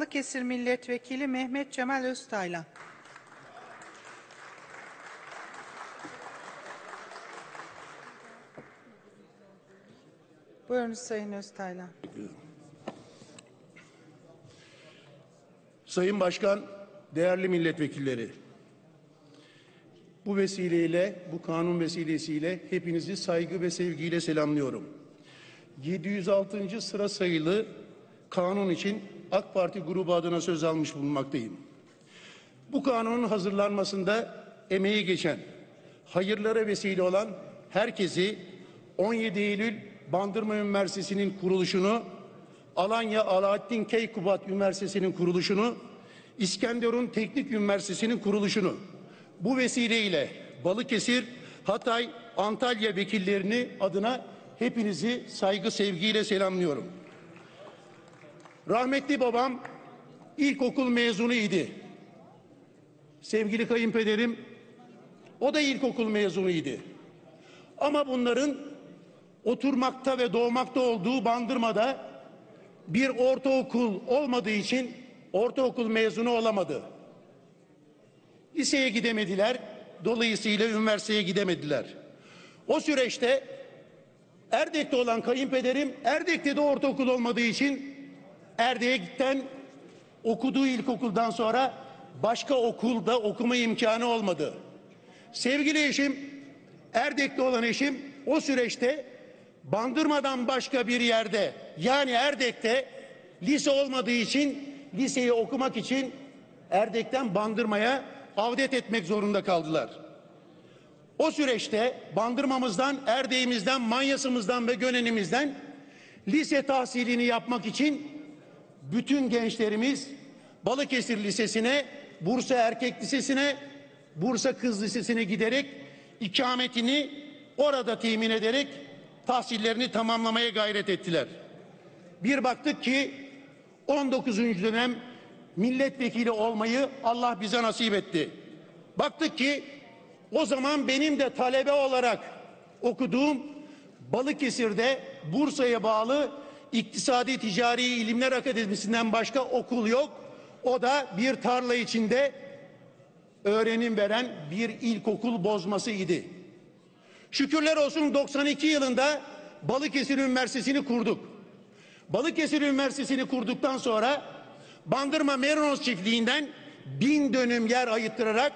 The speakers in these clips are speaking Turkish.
Balıkesir Milletvekili Mehmet Cemal Öztaylan. Buyurunuz Sayın Öztaylan. Sayın Başkan, değerli milletvekilleri. Bu vesileyle, bu kanun vesilesiyle hepinizi saygı ve sevgiyle selamlıyorum. 706. sıra sayılı kanun için AK Parti grubu adına söz almış bulunmaktayım. Bu kanunun hazırlanmasında emeği geçen, hayırlara vesile olan herkesi 17 Eylül Bandırma Üniversitesi'nin kuruluşunu, Alanya Alaaddin Keykubat Üniversitesi'nin kuruluşunu, İskenderun Teknik Üniversitesi'nin kuruluşunu, bu vesileyle Balıkesir, Hatay, Antalya vekillerini adına hepinizi saygı sevgiyle selamlıyorum. Rahmetli babam ilkokul mezunu idi. Sevgili kayınpederim o da ilkokul mezunu idi. Ama bunların oturmakta ve doğmakta olduğu Bandırma'da bir ortaokul olmadığı için ortaokul mezunu olamadı. Liseye gidemediler. Dolayısıyla üniversiteye gidemediler. O süreçte Erdek'te olan kayınpederim Erdek'te de ortaokul olmadığı için Erdek'ten okuduğu ilkokuldan sonra başka okulda okuma imkanı olmadı. Sevgili eşim Erdek'te olan eşim o süreçte Bandırmadan başka bir yerde yani Erdek'te lise olmadığı için liseyi okumak için Erdek'ten Bandırma'ya avdet etmek zorunda kaldılar. O süreçte Bandırmamızdan, Erdek'imizden, Manyas'ımızdan ve Gönen'imizden lise tahsilini yapmak için bütün gençlerimiz Balıkesir Lisesi'ne, Bursa Erkek Lisesi'ne, Bursa Kız Lisesi'ne giderek ikametini orada temin ederek tahsillerini tamamlamaya gayret ettiler. Bir baktık ki 19. dönem milletvekili olmayı Allah bize nasip etti. Baktık ki o zaman benim de talebe olarak okuduğum Balıkesir'de Bursa'ya bağlı İktisadi Ticari İlimler Akademisi'nden başka okul yok. O da bir tarla içinde öğrenim veren bir ilkokul bozması idi. Şükürler olsun 92 yılında Balıkesir Üniversitesi'ni kurduk. Balıkesir Üniversitesi'ni kurduktan sonra Bandırma Merinos çiftliğinden bin dönüm yer ayıttırarak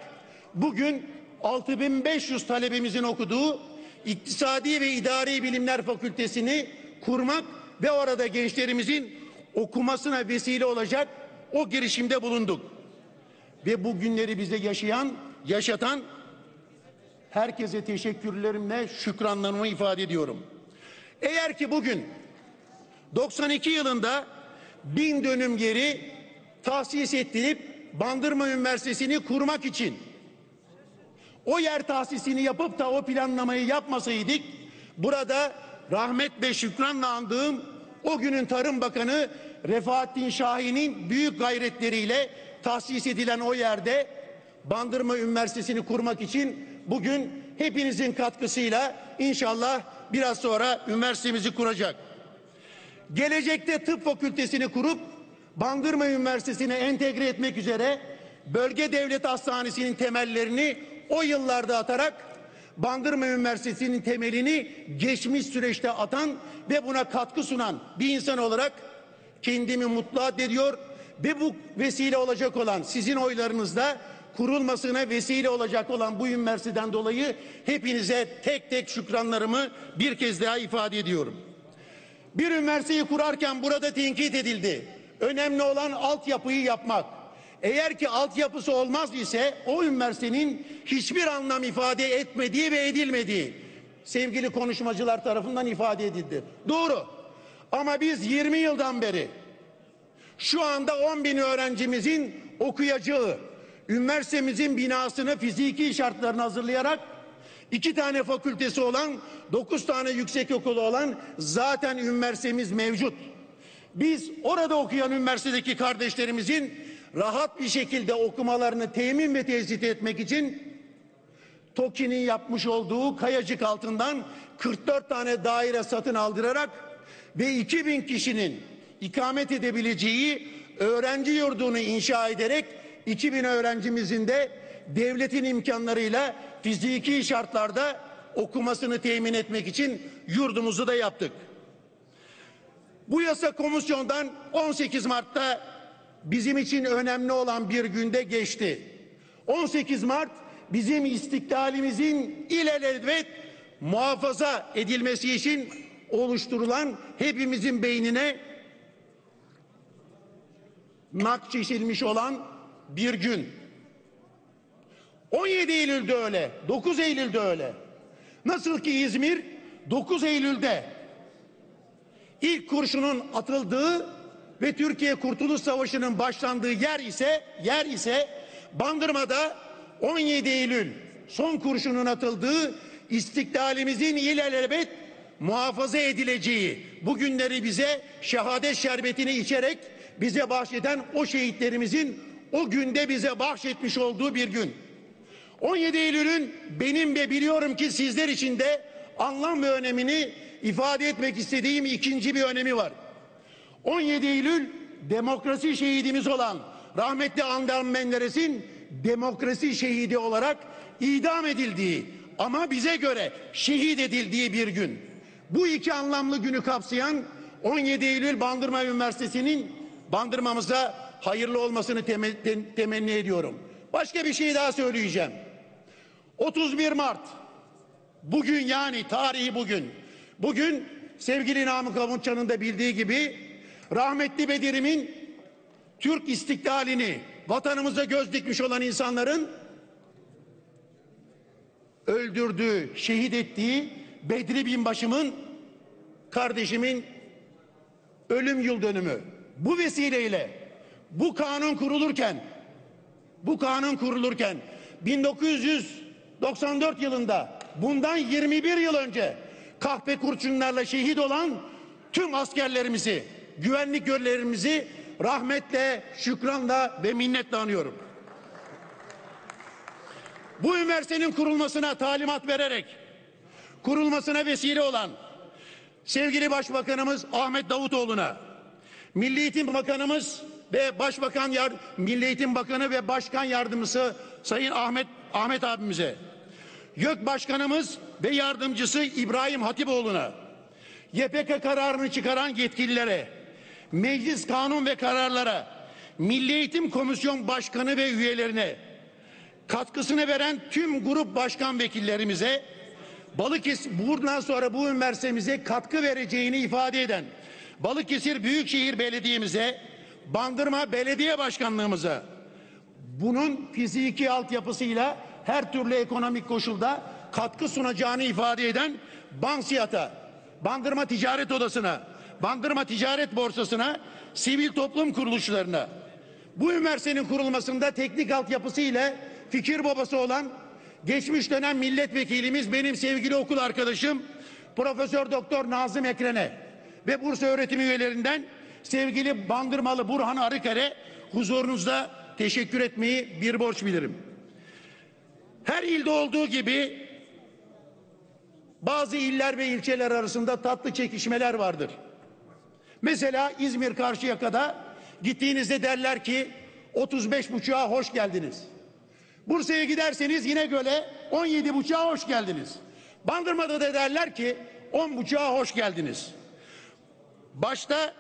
bugün 6500 talebemizin okuduğu İktisadi ve İdari Bilimler Fakültesini kurmak ve orada gençlerimizin okumasına vesile olacak o girişimde bulunduk. Ve bu günleri bize yaşayan, yaşatan herkese teşekkürlerimle şükranlarımı ifade ediyorum. Eğer ki bugün 92 yılında bin dönüm yeri tahsis ettirip Bandırma Üniversitesi'ni kurmak için o yer tahsisini yapıp da o planlamayı yapmasaydık burada rahmet ve şükranla andığım o günün Tarım Bakanı Refahattin Şahin'in büyük gayretleriyle tahsis edilen o yerde Bandırma Üniversitesi'ni kurmak için bugün hepinizin katkısıyla inşallah biraz sonra üniversitemizi kuracak. Gelecekte tıp fakültesini kurup Bandırma Üniversitesi'ne entegre etmek üzere bölge devlet hastanesinin temellerini o yıllarda atarak Bandırma Üniversitesi'nin temelini geçmiş süreçte atan ve buna katkı sunan bir insan olarak kendimi mutlu addediyor ve bu vesile olacak olan sizin oylarınızda kurulmasına vesile olacak olan bu üniversiteden dolayı hepinize tek tek şükranlarımı bir kez daha ifade ediyorum. Bir üniversiteyi kurarken burada tenkit edildi. Önemli olan altyapıyı yapmak. Eğer ki altyapısı olmaz ise o üniversitenin hiçbir anlam ifade etmediği ve edilmediği sevgili konuşmacılar tarafından ifade edildi. Doğru. Ama biz 20 yıldan beri şu anda 10 bin öğrencimizin okuyacağı üniversitemizin binasını fiziki şartlarını hazırlayarak iki tane fakültesi olan dokuz tane yüksek okulu olan zaten üniversitemiz mevcut. Biz orada okuyan üniversitedeki kardeşlerimizin rahat bir şekilde okumalarını temin ve tesis etmek için TOKİ'nin yapmış olduğu Kayacık altından 44 tane daire satın aldırarak ve 2000 kişinin ikamet edebileceği öğrenci yurdunu inşa ederek 2000 öğrencimizin de devletin imkanlarıyla fiziki şartlarda okumasını temin etmek için yurdumuzu da yaptık. Bu yasa komisyondan 18 Mart'ta bizim için önemli olan bir günde geçti. 18 Mart bizim istiklalimizin ilelebet muhafaza edilmesi için oluşturulan hepimizin beynine nakşedilmiş olan bir gün. 17 Eylül'de öyle, 9 Eylül'de öyle. Nasıl ki İzmir 9 Eylül'de ilk kurşunun atıldığı ve Türkiye Kurtuluş Savaşı'nın başlandığı yer ise yer ise Bandırma'da 17 Eylül son kurşunun atıldığı istiklalimizin ilelebet muhafaza edileceği bu günleri bize şehadet şerbetini içerek bize bahşeden o şehitlerimizin o günde bize bahşetmiş olduğu bir gün. 17 Eylül'ün benim ve biliyorum ki sizler için de anlam ve önemini ifade etmek istediğim ikinci bir önemi var. 17 Eylül demokrasi şehidimiz olan rahmetli Andam Menderes'in demokrasi şehidi olarak idam edildiği ama bize göre şehit edildiği bir gün. Bu iki anlamlı günü kapsayan 17 Eylül Bandırma Üniversitesi'nin bandırmamıza hayırlı olmasını teme- te- temenni ediyorum. Başka bir şey daha söyleyeceğim. 31 Mart bugün yani tarihi bugün. Bugün sevgili Namık Avunçan'ın da bildiği gibi rahmetli Bedir'imin Türk istiklalini vatanımıza göz dikmiş olan insanların öldürdüğü, şehit ettiği Bedri Binbaşımın kardeşimin ölüm yıl dönümü. Bu vesileyle bu kanun kurulurken bu kanun kurulurken 1994 yılında bundan 21 yıl önce kahpe kurşunlarla şehit olan tüm askerlerimizi, güvenlik görevlilerimizi rahmetle, şükranla ve minnetle anıyorum. Bu üniversitenin kurulmasına talimat vererek kurulmasına vesile olan sevgili Başbakanımız Ahmet Davutoğlu'na, Milli Eğitim Bakanımız ve Başbakan Yar Milli Eğitim Bakanı ve Başkan Yardımcısı Sayın Ahmet Ahmet abimize, YÖK Başkanımız ve Yardımcısı İbrahim Hatipoğlu'na, YPK kararını çıkaran yetkililere, meclis kanun ve kararlara, Milli Eğitim Komisyon Başkanı ve üyelerine, katkısını veren tüm grup başkan vekillerimize, Balıkesir buradan sonra bu üniversitemize katkı vereceğini ifade eden Balıkesir Büyükşehir Belediye'mize, Bandırma Belediye Başkanlığımıza bunun fiziki altyapısıyla her türlü ekonomik koşulda katkı sunacağını ifade eden Bansiyat'a, Bandırma Ticaret Odası'na, Bandırma Ticaret Borsası'na, sivil toplum kuruluşlarına, bu üniversitenin kurulmasında teknik altyapısı ile fikir babası olan geçmiş dönem milletvekilimiz benim sevgili okul arkadaşım Profesör Doktor Nazım Ekren'e ve Bursa öğretim üyelerinden sevgili Bandırmalı Burhan Arıkere huzurunuzda teşekkür etmeyi bir borç bilirim. Her ilde olduğu gibi bazı iller ve ilçeler arasında tatlı çekişmeler vardır. Mesela İzmir Karşıyaka'da gittiğinizde derler ki 35 buçuğa hoş geldiniz. Bursa'ya giderseniz yine göle 17 buçuğa hoş geldiniz. Bandırma'da da derler ki 10 buçuğa hoş geldiniz. Başta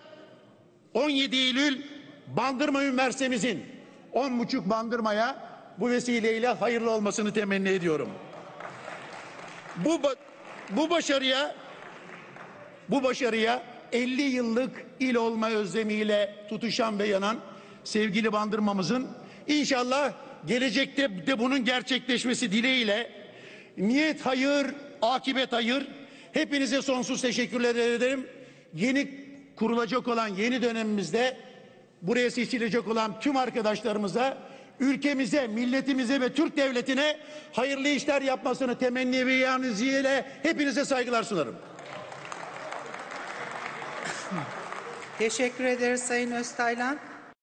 17 Eylül Bandırma Üniversitemizin 10 buçuk Bandırma'ya bu vesileyle hayırlı olmasını temenni ediyorum. Bu bu başarıya bu başarıya 50 yıllık il olma özlemiyle tutuşan ve yanan sevgili bandırmamızın inşallah gelecekte de bunun gerçekleşmesi dileğiyle niyet hayır, akibet hayır. Hepinize sonsuz teşekkürler ederim. Yeni kurulacak olan yeni dönemimizde buraya seçilecek olan tüm arkadaşlarımıza ülkemize, milletimize ve Türk devletine hayırlı işler yapmasını temenni ve ianizliğiyle hepinize saygılar sunarım. Teşekkür ederiz Sayın Öztaylan.